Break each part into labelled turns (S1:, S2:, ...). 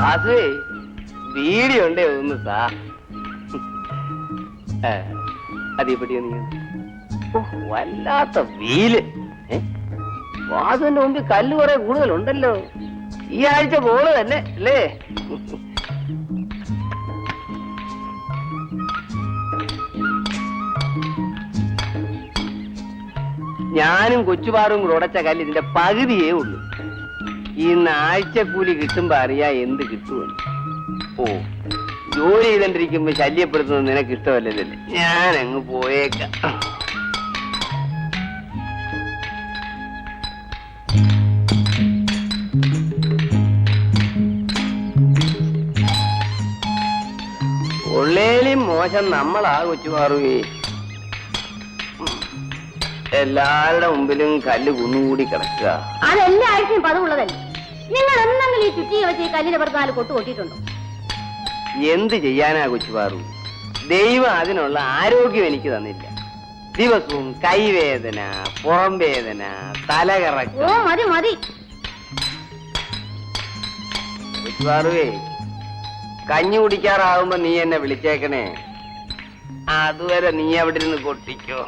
S1: വാസുവേ video ഉണ്ടേ ഒന്ന് സാ. ഏ, അതേപടിയോ നീ വല്ലാത്ത വീൽ? വാസുവിന്റെ മുമ്പിൽ കല്ല് കുറെ കൂടുതലുണ്ടല്ലോ. ഈ ആഴ്ച ബോൾ തന്നെ അല്ലേ? ഞാനും കൊച്ചുപാറും കൂടെ ഉടച്ച കല്ല് ഇതിന്റെ പകുതിയേ ഉള്ളൂ. ഇന്ന് ആഴ്ചക്കൂലി കിട്ടുമ്പോ അറിയാ എന്ത് കിട്ടുമെന്ന്. ഓ ജോലി ചെയ്തോണ്ടിരിക്കുമ്പോ ശല്യപ്പെടുത്തുന്നത് നിനക്ക് ഇഷ്ടമല്ലല്ലേ ഞാൻ അങ്ങ് പോയേക്കാം. മോശം നമ്മളാ കൊച്ചുമാറുകേ എല്ലാവരുടെ മുമ്പിലും കല്ല് കുന്നുകൂടി കിടക്കുക.
S2: അതെല്ലാ ആഴ്ചയും പതിവുള്ളതല്ലേ? നിങ്ങൾ എന്തെങ്കിലും ഈ ചുറ്റിയെ വെച്ച് ഈ പറഞ്ഞാൽ പുറത്ത് നാല് കൊട്ടു കൊട്ടിയിട്ടുണ്ടോ?
S1: എന്ത് ചെയ്യാനാ കൊച്ചുപാറു ദൈവം അതിനുള്ള ആരോഗ്യം എനിക്ക് തന്നില്ല. ദിവസവും കൈവേദന പുറം വേദന
S2: ഓ
S1: തലകറക്കം
S2: മതി മതി.
S1: കൊച്ചുപാറുവേ കഞ്ഞി കുടിക്കാറാവുമ്പോ നീ എന്നെ വിളിച്ചേക്കണേ. അതുവരെ നീ അവിടെ നിന്ന് കൊട്ടിക്കോ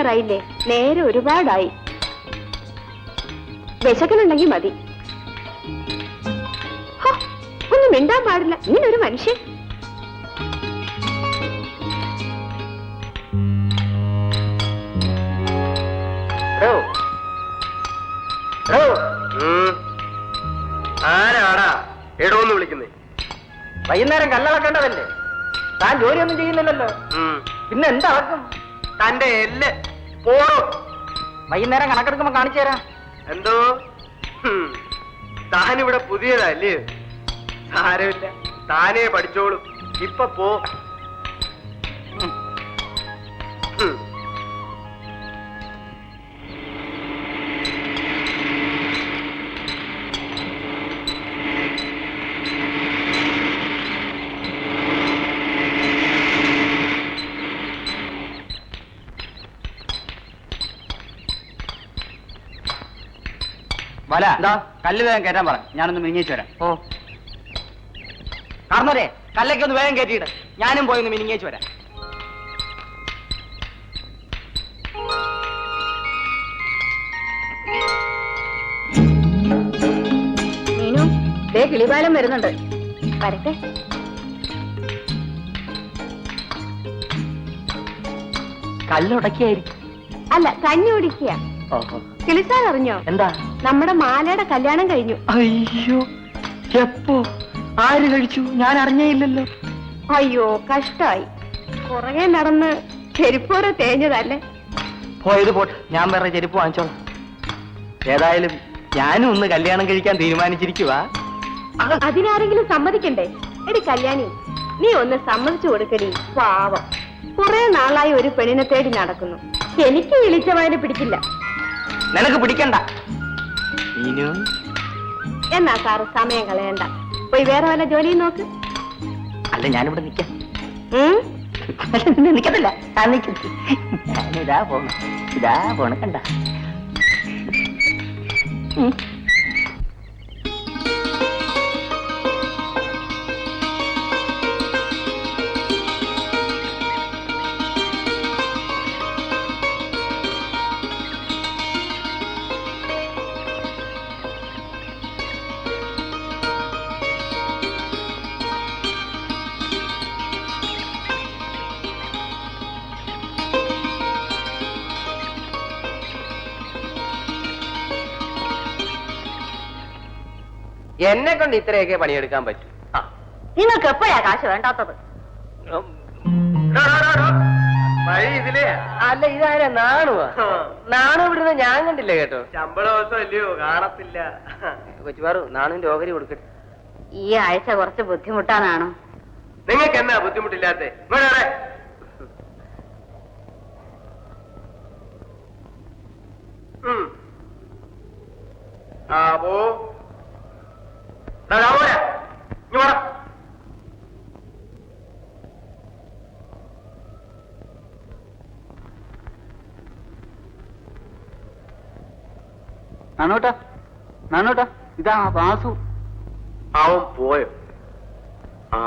S2: കഞ്ഞി കുടിക്കാറായില്ലേ നേരെ ഒരുപാടായി. വിശക്കനുണ്ടെങ്കിൽ മതി. ഹോ, ഒന്നും മിണ്ടാൻ പാടില്ല. ഇങ്ങനെ ഒരു മനുഷ്യൻ.
S1: ആരാടാ? എടോന്ന് വിളിക്കുന്നേ.
S3: വൈകുന്നേരം കല്ലളക്കേണ്ടതല്ലേ? താൻ ജോലിയൊന്നും ചെയ്യുന്നില്ലല്ലോ. പിന്നെ എന്തളക്കും
S1: തന്റെ എല്ല്. പോറും
S3: വൈകുന്നേരം കണക്കെടുക്കുമ്പോ കാണിച്ചു തരാം.
S1: എന്തോ. താനിവിടെ പുതിയതല്ലേ? സാരമില്ല. താനേ പഠിച്ചോളൂ. ഇപ്പൊ പോ.
S3: ഉം. എന്താ? കല്ല് വേഗം കയറ്റാൻ പറ. ഞാനൊന്ന് മിനിങ്ങിച്ചു വരാം.
S1: ഓ.
S3: കാർന്നോരെ കല്ലൊക്കെ ഒന്ന് വേഗം കയറ്റിയിട്ട് ഞാനും പോയി ഒന്ന് മിനിങ്ങിച്ചു വരാം.
S2: മീനു ദേ കിളിപാലം വരുന്നുണ്ട്. വരട്ടെ.
S3: കല്ലുടക്കിയായിരിക്കും.
S2: അല്ല കഞ്ഞി കുടിക്കുക. കിളിച്ചാൽ അറിഞ്ഞോ?
S3: എന്താ?
S2: നമ്മുടെ മാലയുടെ കല്യാണം കഴിഞ്ഞു.
S3: അയ്യോ എപ്പോ? ആര് കഴിച്ചു? ഞാൻ അറിഞ്ഞേയില്ലല്ലോ.
S2: അയ്യോ കഷ്ടായി. പുറകെ നടന്ന് ചെരുപ്പോരെ തേഞ്ഞതല്ലേ?
S3: പോയത് പോട്ട് ഞാൻ വേറെ ചെരുപ്പ് വാങ്ങിച്ചോളാം. ഏതായാലും ഞാനും ഒന്ന് കല്യാണം കഴിക്കാൻ തീരുമാനിച്ചിരിക്കുവാ.
S2: അതിനാരെങ്കിലും സമ്മതിക്കണ്ടേ? എടി കല്യാണി നീ ഒന്ന് സമ്മതിച്ചു കൊടുക്കടി പാവം. കുറെ നാളായി ഒരു പെണ്ണിനെ തേടി നടക്കുന്നു. എനിക്ക് വിളിച്ചവനെ പിടിക്കില്ല
S3: നിനക്ക് പിടിക്കണ്ട.
S2: എന്നാ സാറ് സമയം കളയണ്ട. പോയി വേറെ വല്ല ജോലിയും നോക്ക്.
S3: അല്ല ഞാനിവിടെ ഞാൻ നിൽക്കത്തി ഞാനിതാ പോണം. ഇതാ പോണ കണ്ട?
S1: എന്നെ കൊണ്ട് ഇത്രയൊക്കെ പണിയെടുക്കാൻ പറ്റൂ.
S2: നിങ്ങൾക്ക് എപ്പോഴാ കാശ് വേണ്ടാത്തത്?
S4: വഴി ഇതിലേ.
S5: അല്ല ഇതാര നാണുവാ? നാണു ഇവിടുന്ന് ഞാൻ കണ്ടില്ല കേട്ടോ?
S4: ശമ്പള കാണത്തില്ല.
S5: കൊച്ചുപാറു നാണുവിന്റെ ഓഹരി കൊടുക്കട്ടെ.
S6: ഈ ആഴ്ച കുറച്ച് ബുദ്ധിമുട്ടാണോ
S4: നിങ്ങൾക്ക് എന്നാ ബുദ്ധിമുട്ടില്ലാത്ത? ആ നന്നോട്ടാ രാമോനെ, ഇങ്ങ്
S7: നാനോട്ടാ നാനോട്ടാ ഇതാ വാസു.
S4: അവൻ പോയോ? ആ.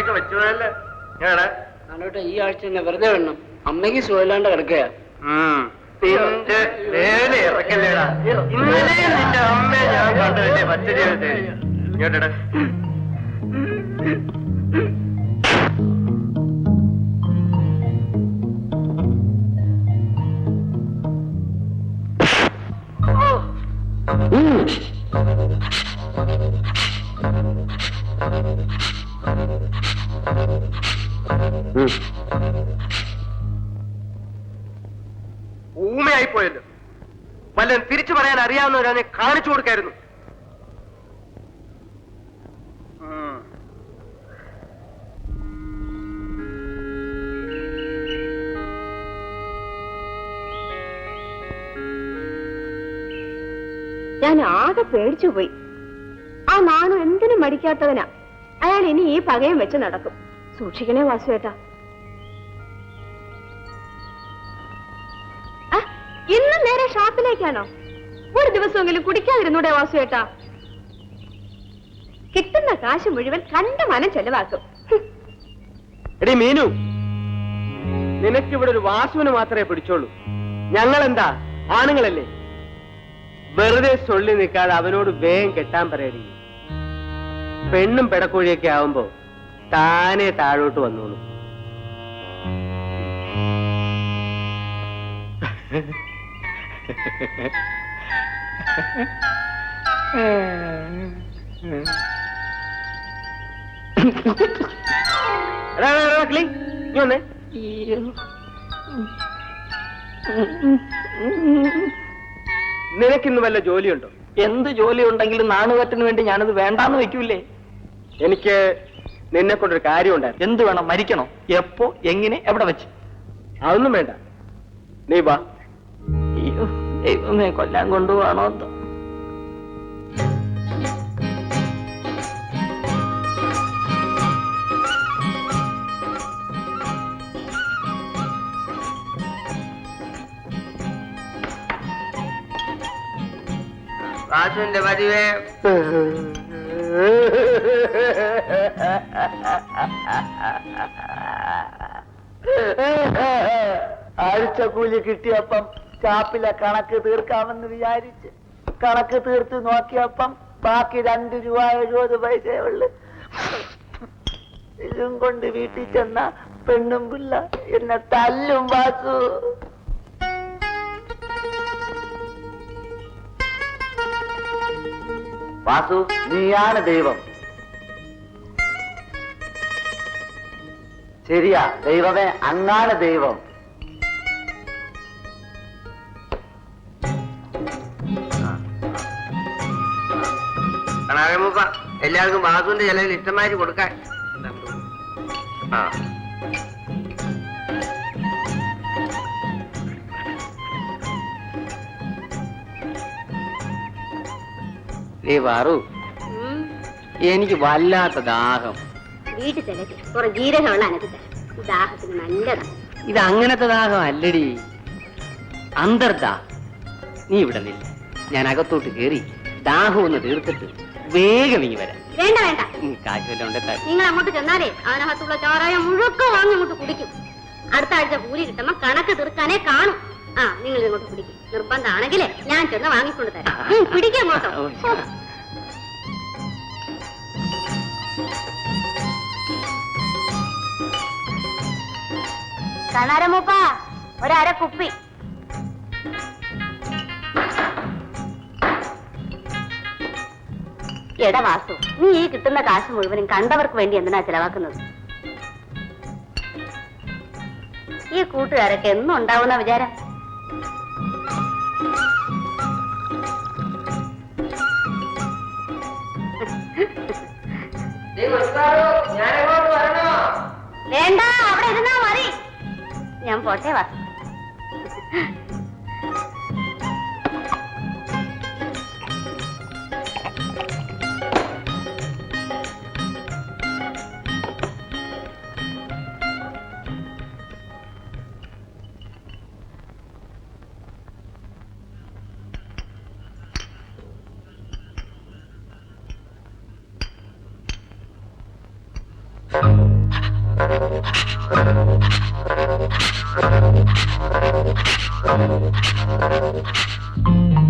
S4: ഒക്കെ വെച്ചുപോയല്ലേ? ഞാനാ
S7: നാനോട്ടാ ഈ ആഴ്ച തന്നെ വെറുതെ വേണം അമ്മയ്ക്ക് സുഖമില്ലാണ്ട് കിടക്കുക
S4: നിന്റെ വേല ഇറക്കല്ലേടാ. ഇന്നലെ നിന്റെ അമ്മയെ ഞാൻ കണ്ടതല്ലേ പച്ചരി ഇങ്ങോട്ടെ ഊമയായി പോയല്ലോ. വല്ലതും തിരിച്ചു പറയാൻ അറിയാവുന്നവരാനെ കാണിച്ചു കൊടുക്കായിരുന്നു.
S6: ഞാൻ ആകെ പേടിച്ചു പോയി. ആ നാണു എന്തിനും മടിക്കാത്തവനാ. അയാൾ ഇനി ഈ പകയം വെച്ച് നടക്കും. സൂക്ഷിക്കണേ വാസുവേട്ടാ. ഷാപ്പിലേക്കാണോ ഒരു ദിവസമെങ്കിലും കുടിക്കാതിരുന്നൂടെ വാസുവേട്ടാ. കിട്ടുന്ന കാശ് മുഴുവൻ കണ്ട മനം ചെലവാക്കും.
S4: മീനു നിനക്കിവിടെ ഒരു വാസുവിന് മാത്രമേ പിടിച്ചോളൂ. ഞങ്ങൾ എന്താ ആണുങ്ങളല്ലേ? വെറുതെ സൊള്ളി നിൽക്കാതെ അവനോട് വേഗം കെട്ടാൻ പറയടി. പെണ്ണും പെടക്കോഴിയൊക്കെ ആവുമ്പോ താനെ താഴോട്ട് വന്നോളൂ. നിനക്കിന്ന് വല്ല ജോലിയുണ്ടോ?
S7: എന്ത് ജോലി ഉണ്ടെങ്കിലും നാണുകെട്ടിന് വേണ്ടി ഞാനത് വേണ്ടാന്ന് വെക്കൂലേ
S4: എനിക്ക് നിന്നെ കൊണ്ടൊരു കാര്യം ഉണ്ടായിരുന്നു
S7: എന്ത് വേണം? മരിക്കണോ? എപ്പോ? എങ്ങനെ? എവിടെ വെച്ച്?
S4: അതൊന്നും വേണ്ട. നീ വാ.
S7: ദൈവമേ കൊല്ലാൻ കൊണ്ടുപോകണോ
S5: വാസുവിന്റെ പതിവേ.
S7: ആഴ്ച കൂലി കിട്ടിയപ്പം ചാപ്പിലെ കണക്ക് തീർക്കാമെന്ന് വിചാരിച്ച്. കണക്ക് തീർത്ത് നോക്കിയപ്പം ബാക്കി രണ്ട് രൂപ എഴുപത് പൈസയേ ഉള്ളു. ഇതും കൊണ്ട് വീട്ടിൽ ചെന്ന പെണ്ണും പിള്ള എന്നെ തല്ലും വാസു. വാസു നീയാണ് ദൈവം. ശരിയാ ദൈവമേ അങ്ങാണ് ദൈവം.
S5: എല്ലാവർക്കും വാസുവിന്റെ ചെലവിൽ ഇഷ്ടമായിട്ട് കൊടുക്കാൻ. ആ. ഏ വാറു എനിക്ക് വല്ലാത്ത ദാഹം.
S6: വീട്ടിൽ കുറെ ജീരകമുള്ള ദാഹത്തിന് നല്ലതാണ്.
S5: ഇത് അങ്ങനത്തെ ദാഹം അല്ലടി. അന്തർദാ നീ ഇവിടെ നില്ല. ഞാൻ അകത്തോട്ട് കേറി ദാഹം ഒന്ന് തീർത്തിട്ട് വേഗം ഇങ്ങി വരാം.
S6: വേണ്ട വേണ്ട.
S5: ഉം, കാശ് വല്ലതും ഉണ്ടെ തരാം.
S6: നിങ്ങൾ അങ്ങോട്ട് ചെന്നാലേ അതിനകത്തുള്ള ചോറായ മുഴുക്ക വാങ്ങി അങ്ങോട്ട് കുടിക്കും. അടുത്ത ആഴ്ച കൂലി കിട്ടുമ്പോ കണക്ക് തീർക്കാനേ കാണും. ആ നിങ്ങൾ ഇങ്ങോട്ട് പിടിക്കും നിർബന്ധമാണെങ്കിലേ ഞാൻ ചെന്ന് വാങ്ങിക്കൊണ്ട് തരാം. പിടിക്കാം അങ്ങോട്ടോ. കണാരമൂപ്പ ഒരര കുപ്പി. എടാ വാസ്തു നീ ഈ കിട്ടുന്ന കാശ് മുഴുവനും കണ്ടവർക്ക് വേണ്ടി എന്തിനാ ചെലവാക്കുന്നത്? ഈ കൂട്ടുകാരൊക്കെ എന്നും ഉണ്ടാവുന്ന വിചാരം. വേണ്ട അവിടെ ഇരുന്നാ മതി. ഞാൻ പോട്ടെ വാ
S5: Thank you.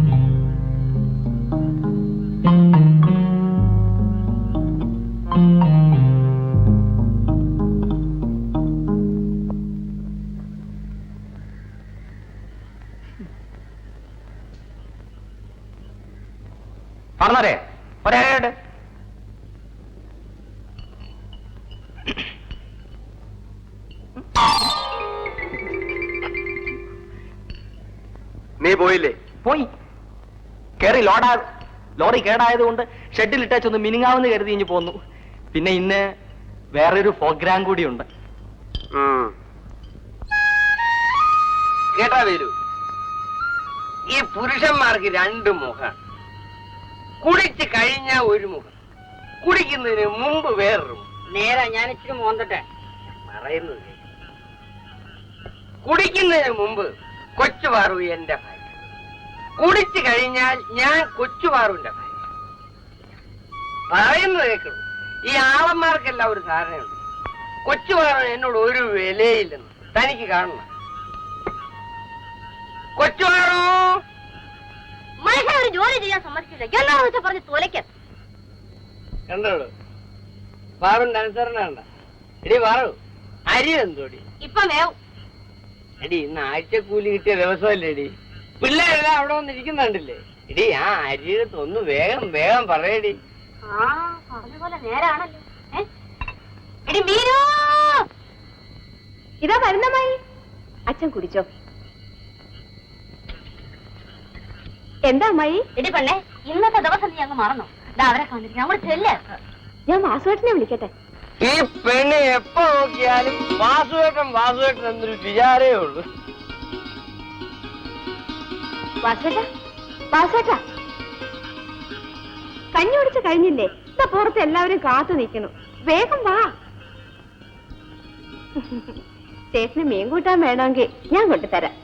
S4: നീ പോയില്ലേ?
S5: പോയി. കേറി ലോഡാ ലോറി കേടായത് കൊണ്ട് ഷെഡിൽ ഇട്ടേച്ചൊന്ന് മിനിങ്ങാവെന്ന് കരുതി ഇഞ്ഞു പോന്നു. പിന്നെ ഇന്ന് വേറൊരു പ്രോഗ്രാം കൂടിയുണ്ട്. കേട്ടാ വരൂ? ഈ പുരുഷന്മാർക്ക് രണ്ട് മുഖം. കുടിച്ച് കഴിഞ്ഞ ഒരു മുഖം. കുടിക്കുന്നതിന് മുമ്പ് വേറൊരു
S6: നേരാ ഞാൻ ഇച്ചിരി മോന്തട്ടെ.
S5: പറയുന്നത്. കുടിക്കുന്നതിന് മുമ്പ് കൊച്ചു പാറു എന്റെ ഭാര്യ. കുടിച്ചു കഴിഞ്ഞാൽ ഞാൻ കൊച്ചു പാറുവിന്റെ ഭാര്യ. പറയുന്നത് കേൾക്കണം ഈ ആളന്മാർക്കെല്ലാം ഒരു ധാരണയുണ്ട്. കൊച്ചു പാറു എന്നോട് ഒരു വിലയില്ലെന്ന് തനിക്ക് കാണണം. കൊച്ചു പാറു
S6: മനുഷ്യൻ ഒരു ജോലി ചെയ്യാൻ സമ്മതിക്കില്ല എന്നാന്ന് വെച്ചാൽ പറഞ്ഞ് തുലയ്ക്ക്.
S5: കണ്ടോളൂ പാറുന്റെ അനുസരണ എടി പാറു അരി എന്തോടി
S6: ഇപ്പൊ വേവും.
S5: എടി ഇന്ന് കൂലി കിട്ടിയ ദിവസമല്ലേ എടി? പിള്ളേരെല്ലാം അവിടെ വന്നിരിക്കുന്നുണ്ടല്ലേ? ഇടി ആ അരിയത്ത് ഒന്ന് വേഗം വേഗം പറയടി.
S6: ആ പറഞ്ഞ പോലെ നേരാണല്ലോ. ഏ? എടി മീനു! ഇതാ വരുന്നമായി അച്ഛൻ കുടിച്ചോ. എന്താ അമ്മായി? എടി പെണ്ണേ ഇന്നത്തെ ദിവസം നീ അങ്ങ് മറന്നു. അവരെ കണ്ടിരിക്കും അങ്ങോട്ട് ചെല്ല്. ഞാൻ വാസുവേട്ടനെ വിളിക്കട്ടെ.
S5: ഈ പെണ്ണ് എപ്പോ നോക്കിയാലും വാസുവേട്ടൻ വാസുവേട്ടൻ എന്നൊരു വിചാരേ ഉള്ളൂ.
S6: വാസുവേട്ടാ കഞ്ഞി കുടിച്ച് കഴിഞ്ഞില്ലേ? ഇതാ പുറത്ത് എല്ലാവരും കാത്തു നിൽക്കുന്നു. വേഗം വാ. ചേട്ടന് മീൻ കൂട്ടാൻ വേണമെങ്കിൽ ഞാൻ കൊണ്ടുതരാം.